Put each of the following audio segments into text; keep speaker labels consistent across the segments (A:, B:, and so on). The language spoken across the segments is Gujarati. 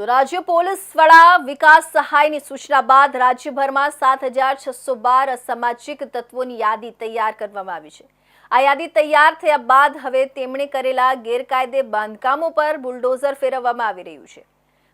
A: તો રાજ્ય પોલીસ વડા વિકાસ સહાયની સૂચના બાદ રાજ્યભરમાં સાત હજાર છસો બાર અસામાજિક તત્વોની યાદી તૈયાર કરવામાં આવી છે. આ યાદી તૈયાર થયા બાદ હવે તેમણે કરેલા ગેરકાયદે બાંધકામો પર બુલડોઝર ફેરવવામાં આવી રહ્યું છે.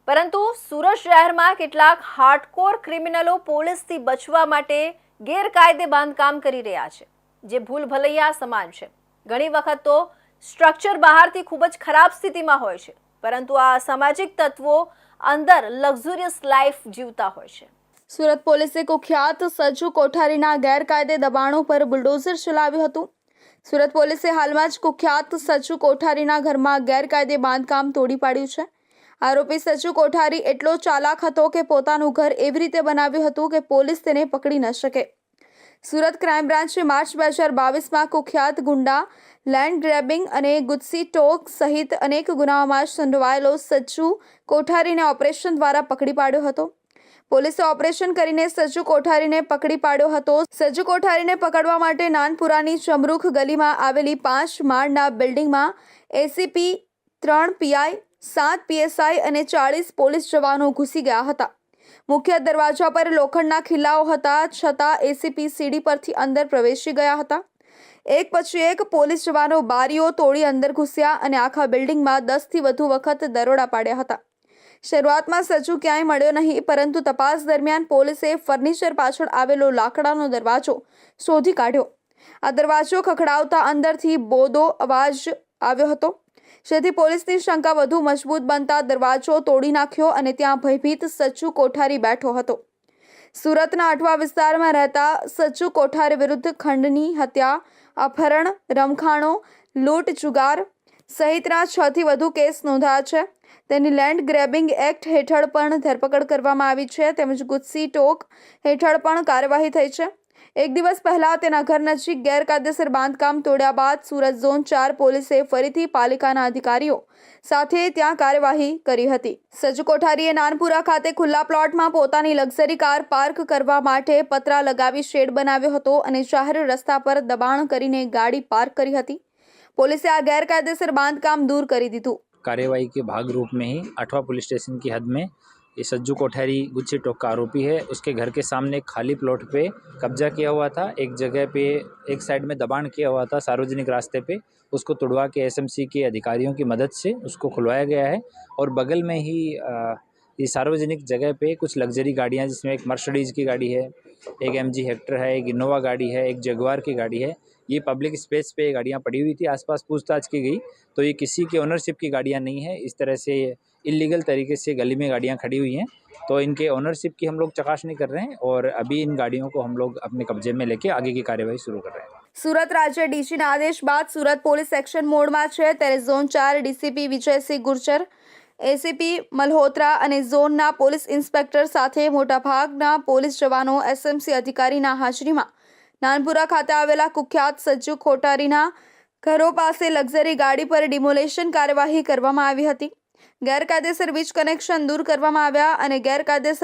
A: પરંતુ સુરત શહેરમાં કેટલાક હાર્ડકોર ક્રિમિનલો પોલીસથી બચવા માટે ગેરકાયદે બાંધકામ કરી રહ્યા છે, જે ભૂલ ભલૈયા સમાન છે. ઘણી વખત તો સ્ટ્રક્ચર બહારથી ખૂબ જ ખરાબ સ્થિતિમાં હોય છે. પરંતુ આ સામાજિક તત્વો અંદર લક્ઝુરિયસ લાઈફ જીવતા હોય છે.
B: સુરત પોલીસે કુખ્યાત સજ્જુ કોઠારીના ગેરકાયદે દબાણો પર બુલડોઝર ચલાવ્યું હતું. સુરત પોલીસે હાલમાં જ કુખ્યાત સજ્જુ કોઠારીના ઘરમાં ગેરકાયદે બાંધકામ તોડી પાડ્યું છે. આરોપી સજ્જુ કોઠારી એટલો ચાલાક હતો કે પોતાનું ઘર એવી રીતે બનાવ્યું હતું કે પોલીસ તેને પકડી ન શકે. સુરત ક્રાઇમ બ્રાન્ચે માર્ચ બે હજાર બાવીસમાં કુખ્યાત ગુંડા, લેન્ડ ગ્રેબિંગ અને ગુસ્સી ટોક સહિત અનેક ગુનાઓમાં સંડોવાયેલો સજ્જુ કોઠારીને ઓપરેશન દ્વારા પકડી પાડ્યો હતો. પોલીસે ઓપરેશન કરીને સજ્જુ કોઠારીને પકડી પાડ્યો હતો. સજ્જુ કોઠારીને પકડવા માટે નાનપુરાની ચમરૂખ ગલીમાં આવેલી પાંચ માળના બિલ્ડિંગમાં એસીપી, ત્રણ પીઆઈ, સાત પીએસઆઈ અને ચાળીસ પોલીસ જવાનો ઘૂસી ગયા હતા. મુખ્ય દરવાજા પર લોખંડના ખિલ્લાઓ હતા, છતાં એસીપી સીડી પરથી અંદર પ્રવેશી ગયા હતા. એક પછી એક પોલીસ જવાનો બારીઓ તોડી અંદર ઘૂસ્યા અને આખા બિલ્ડિંગમાં દસથી વધુ વખત દરોડા પાડ્યા હતા. શરૂઆતમાં સજુ ક્યાંય મળ્યો નહીં, પરંતુ તપાસ દરમિયાન પોલીસે ફર્નિચર પાછળ આવેલો લાકડાનો દરવાજો શોધી કાઢ્યો. આ દરવાજો ખખડાવતા અંદરથી બોદો અવાજ આવ્યો હતો. જેથી પોલીસની શંકા વધુ મજબૂત બનતા દરવાજો તોડી નાખ્યો અને ત્યાં ભયભીત સચ્ચુ કોઠારી બેઠો હતો. સુરતના અઠવા વિસ્તારમાં રહેતા સચ્ચુ કોઠારી વિરુદ્ધ ખંડની હત્યા, અપહરણ, રમખાણો, લૂંટ, જુગાર સહિતના છથી વધુ કેસ નોંધાયા છે. તેની લેન્ડ ગ્રેબિંગ એક્ટ હેઠળ પણ ધરપકડ કરવામાં આવી છે. તેમજ ગુસ્સી ટોક હેઠળ પણ કાર્યવાહી થઈ છે. એક દિવસ પહેલા તેના ઘર નજીક ગેરકાયદેસર બાંધકામ તોડ્યા બાદ સુરત ઝોન ચાર પોલીસે ફરીથી પાલિકાના અધિકારીઓ સાથે ત્યાં કાર્યવાહી કરી હતી સજ્જુ કોઠારીએ નાનપુરા ખાતે ખુલ્લા પ્લોટમાં પોતાની લક્ઝરી કાર પાર્ક કરવા માટે પતરા લગાવી શેડ બનાવ્યો હતો અને જાહેર રસ્તા પર દબાણ કરીને ગાડી પાર્ક કરી હતી પોલીસે આ ગેરકાયદેસર બાંધકામ દૂર કરી દીધું
C: कार्यवाही के भाग रूप में ही आठवा पुलिस स्टेशन की हद में ये सज्जू कोठारी गुच्छी टोक का आरोपी है। उसके घर के सामने खाली प्लॉट पे कब्जा किया हुआ था। एक जगह पे एक साइड में दबाण किया हुआ था सार्वजनिक रास्ते पे। उसको तुड़वा के एसएमसी के अधिकारियों की मदद से उसको खुलवाया गया है और बगल में ही अ, ये सार्वजनिक जगह पे कुछ लग्जरी गाड़ियाँ जिसमें एक मर्सिडीज़ की गाड़ी है एक एम जी हेक्टर है एक इनोवा गाड़ी है एक जगवार की गाड़ी है ये पब्लिक स्पेस पे ये गाड़ियाँ पड़ी हुई थी आसपास पूछताछ की गई तो ये किसी के ओनरशिप की गाड़ियाँ नहीं है इस तरह से इलीगल तरीके से गली में गाड़ियाँ खड़ी हुई हैं तो इनके ओनरशिप की हम लोग चकाशनी कर रहे हैं और अभी इन गाड़ियों को हम लोग अपने कब्जे में लेके आगे की कार्यवाही शुरू कर रहे हैं
B: સુરત રાજ્ય ડીસીના આદેશ બાદ સુરત પોલીસ એક્શન મોડમાં છે ત્યારે ઝોન ચાર ડીસીપી વિજયસિંહ ગુર્જર એસીપી મલ્હોત્રા અને ઝોનના પોલીસ ઇન્સ્પેક્ટર સાથે મોટાભાગના પોલીસ જવાનો એસએમસી અધિકારીના હાજરીમાં. નાનપુરા ખાતે આવેલા કુખ્યાત સજ્જુ ખોટારીના ઘરો પાસે લક્ઝરી ગાડી પર ડિમોલેશન કાર્યવાહી કરવામાં આવી હતી. ગેરકાયદેસર વીજ કનેક્શન દૂર કરવામાં આવ્યા અને ગેરકાયદેસર